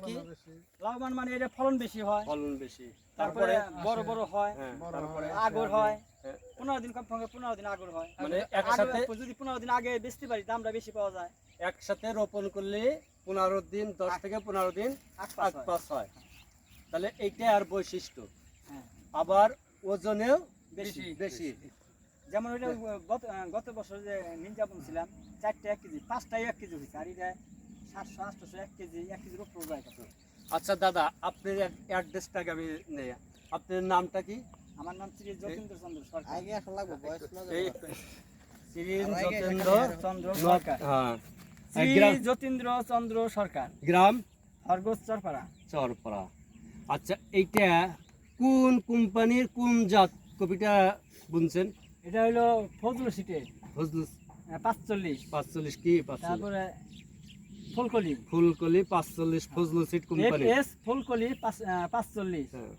কি? লাভবান মানে এটা ফলন বেশি হয়। ফলন বেশি। তারপরে বড় বড় হয় হ্যাঁ তারপরে আগর হয় হ্যাঁ। পনেরো দিন কম সঙ্গে পনেরো দিন আগর হয়। মানে একসাথে যদি পনেরো দিন আগে বেচতে পারি দামটা বেশি পাওয়া যায়। একসাথে রোপণ করলে পনেরো দিন দশ থেকে পনেরো দিন আট পাঁচ হয়। তাহলে এইটা আর বৈশিষ্ট্য। হ্যাঁ। আবার ওজনেও বেশি বেশি যেমন ওইটা গত গত বছর যে নিনজা বুনছিলাম চারটে এক কেজি পাঁচটাই এক কেজি হয়েছে আর এটা সাতশো আটশোশো এক কেজি এক কেজির উপর যায় আচ্ছা দাদা আপনার অ্যাড্রেসটাকে আমি নেই। আপনার নামটা কি? আমার নাম শ্রী যতীন্দ্র চন্দ্র সরকার। আগে আসা লাগবে বয়স না এই শ্রীন যতীন্দ্র চন্দ্র সরকার। হ্যাঁ। শ্রী যতীন্দ্র চন্দ্র সরকার। গ্রাম? হরগোজ চরপাড়া। চরপাড়া। আচ্ছা এইটা কোন কোম্পানির কোন জাত কপিটা বুনছেন? এটা হলো ফজলু সিটের। ফজলু পাঁচচল্লিশ। পাঁচচল্লিশ কি পাঁচচল্লিশ? তারপরে ফুলকলি। ফুলকলি পাঁচচল্লিশ Fazlu seat company S Phulkoli পাঁচ- আহ, পাঁচচল্লিশ। হ্যাঁ,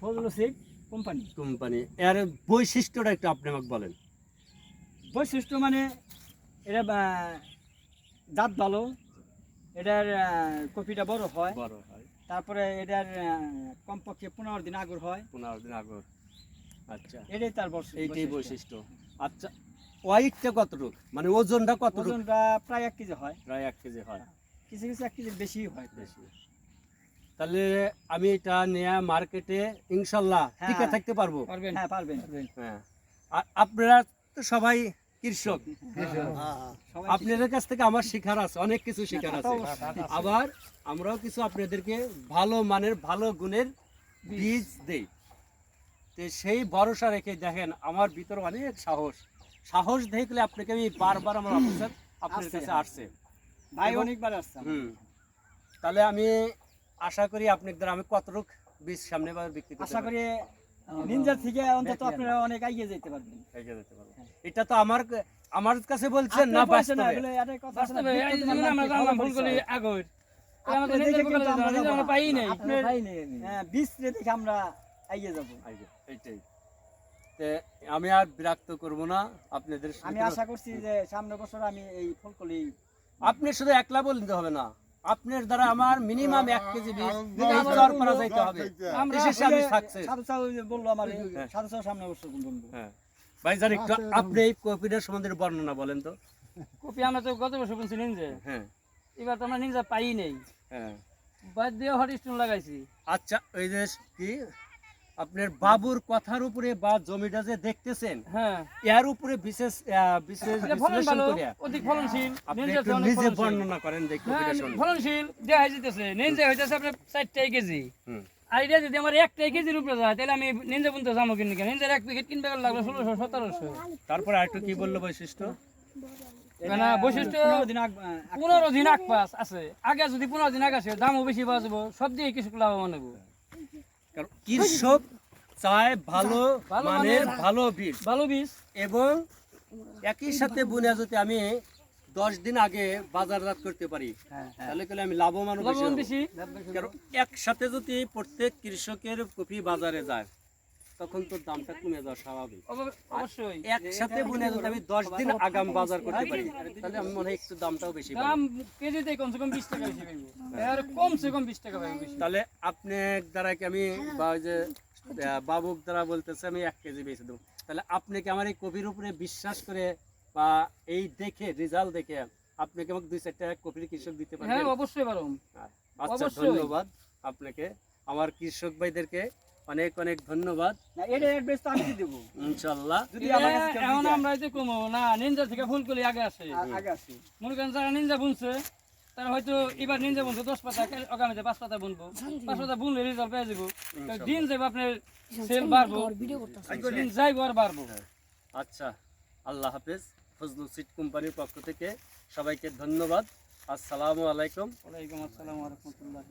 ফজলু সিট কোম্পানি কোম্পানি এর বৈশিষ্ট্যটা একটু আপনি আমাকে বলেন। বৈশিষ্ট্য মানে এটা দাঁত ভালো। এটার কপিটা বড় হয়। বড় হয়। তারপরে এটার কমপক্ষে পনেরো দিন আগর হয়। পনেরো দিন আগর। আচ্ছা। এটাই তার বৈশিষ্ট্য এইটাই বৈশিষ্ট্য। আচ্ছা ওয়াইটটা কতটুক? মানে ওজনটা কতটুক? ওজনটা প্রায় এক কেজি হয়। প্রায় এক কেজি হয়। কিছু কিছু এক কেজির বেশি হয়। বেশি। তাহলে আমি এটা নিয়ে মার্কেটে ইনশাল্লাহ হ্যাঁ। টিকে থাকতে পারব। পারবেন। হ্যাঁ পারবেন। হ্যাঁ। আর আপনারা তো সবাই কৃষক। হ্যাঁ হ্যাঁ। আপনাদের কাছ থেকে আমার শেখার আছে অনেক কিছু শেখার আছে। আবার আমরাও কিছু আপনাদেরকে ভালো মানের ভালো গুণের বীজ দেই। তো সেই ভরসা রেখে দেখেন আমার ভিতরে অনেক সাহস। সাহস দেখলে আপনাকে আমি বারবার আমার অফিসার আপনার কাছে হ্যাঁ। আসছে। ভাই অনেকবার আসছে তাহলে আমি আশা করি আপনাদের দ্বারা আমি কতটুক বীজ সামনে বার বিক্রি আশা করি থেকে অন্তত আপনারা অনেক এগিয়ে যেতে পারবেন। এগিয়ে যেতে পারব। এটা তো আমার আমার কাছে বলছেন না আপনার বাস্তবে। বাস্তবে এই আমরা জানলাম ভালো ফুলকলি আগর। আমাদের দেখে কিন্তু আমরা। পাই নাই। আপনার পাই নাই হ্যাঁ, বীজ রে দেখে আমরা এগিয়ে যাব। এইটাই। আমি আর বিরক্ত করব না। আপনাদের আমি আশা করছি যে সামনের বছর আমি এই ফুলকলি আপনি শুধু একলা বলতে হবে না। আপনার দ্বারা আমার মিনিমাম এক কেজি বীজ করা যাইতে হবে। আমরা বিশেষ আমি সাকসেস সাধু সাধু যে বলল আমার হ্যাঁ। সাধু সাধু সামনে বছর বলব হ্যাঁ। ভাইজান একটু আপনি এই কপিটার সম্বন্ধে বর্ণনা বলেন তো। কপি আমরা তো গত বছর বুনছি নিনজে হ্যাঁ। এবার তো আমরা নিনজা পাই নাই। হ্যাঁ। বাদ দিয়ে হট স্টোন লাগাইছি। আচ্ছা ওই যে কি? আপনার বাবুর কথার উপরে বা জমিটা যে দেখতেছেন হ্যাঁ। এর উপরে বিশেষ বিশেষ ফলন বিশ্লেষণ করিয়া অধিক ফলনশীল নিজে বর্ণনা করেন যে ফলনশীল দেখাই যেতেছে নিনজা হইতেছে আপনার চারটাই কেজি। হুম। এটা যদি আমার একটাই কেজির উপরে যায় তাহলে আমি নিনজা বুনতে যাব কিনে কেন। নিনজার এক প্যাকেট গেলে লাগল ষোলোশো সতেরোশো। তারপরে আরেকটু কি বলল বৈশিষ্ট্য? মানে বৈশিষ্ট্য পনেরো দিন আগ- পাস আছে। আগে যদি পনেরো দিন আগে আসে দামও বেশি যাব সব দিয়ে কিছু লাভবান হব। কারণ কৃষক চায় ভালো মানের ভালো বীজ। ভালো বীজ। এবং একই সাথে বুনে যদি আমি দশ দিন আগে বাজারজাত করতে পারি হ্যাঁ, হ্যাঁ। তাহলে কিন্তু আমি লাভবান বেশি। কারণ একসাথে যদি প্রত্যেক কৃষকের কপি বাজারে যায় তখন তো দামটা কমে যাওয়া স্বাভাবিক। অবশ্যই। একসাথে বুনে যদি আমি দশ দিন আগাম বাজার করতে পারি তাহলে আমি মনে হয় একটু দামটাও বেশি দাম কেজিতে কমসে কম বিশ টাকা বেশি পাইবো। আর কমসে কম বিশ টাকা পাইবো তাহলে আপনি দ্বারা কি আমি বা যে বাবুক দ্বারা বলতেছে আমি এক কেজি বেঁচে দেবো। তাহলে আপনি কি আমার এই কপির উপরে বিশ্বাস করে বা এই দেখে রেজাল্ট দেখে আপনি কি আমাকে দুই চারটা কপির কৃষক দিতে হ্যাঁ অবশ্যই পারো আচ্ছা অবশ্যই। ধন্যবাদ আপনাকে। আমার কৃষক ভাইদেরকে অনেক অনেক ধন্যবাদ। না, এটা অ্যাড্রেস তো আমি দিয়ে দেবো। ইনশাল্লাহ। যদি আমার কাছে এখন আমরা এই কমো না নিনজা থেকে ফুলকলি আগে আসে। আগে আসি। মনে করেন যারা নিনজা বুনছে তারা হয়তো এবার নিনজা বুনছে দশ পাতা আগামীতে পাঁচ পাতা বুনবো। পাঁচ পাতা বুনলে রেজাল্ট পেয়ে যাব। দিন যাবে আপনার সেল বাড়বো। দিন যাইবো আর বাড়বো। আচ্ছা আল্লাহ হাফেজ। ফজলু সিট কোম্পানির পক্ষ থেকে সবাইকে ধন্যবাদ। আসসালামু আলাইকুম। ওয়ালাইকুম আসসালাম রহমতুল্লাহ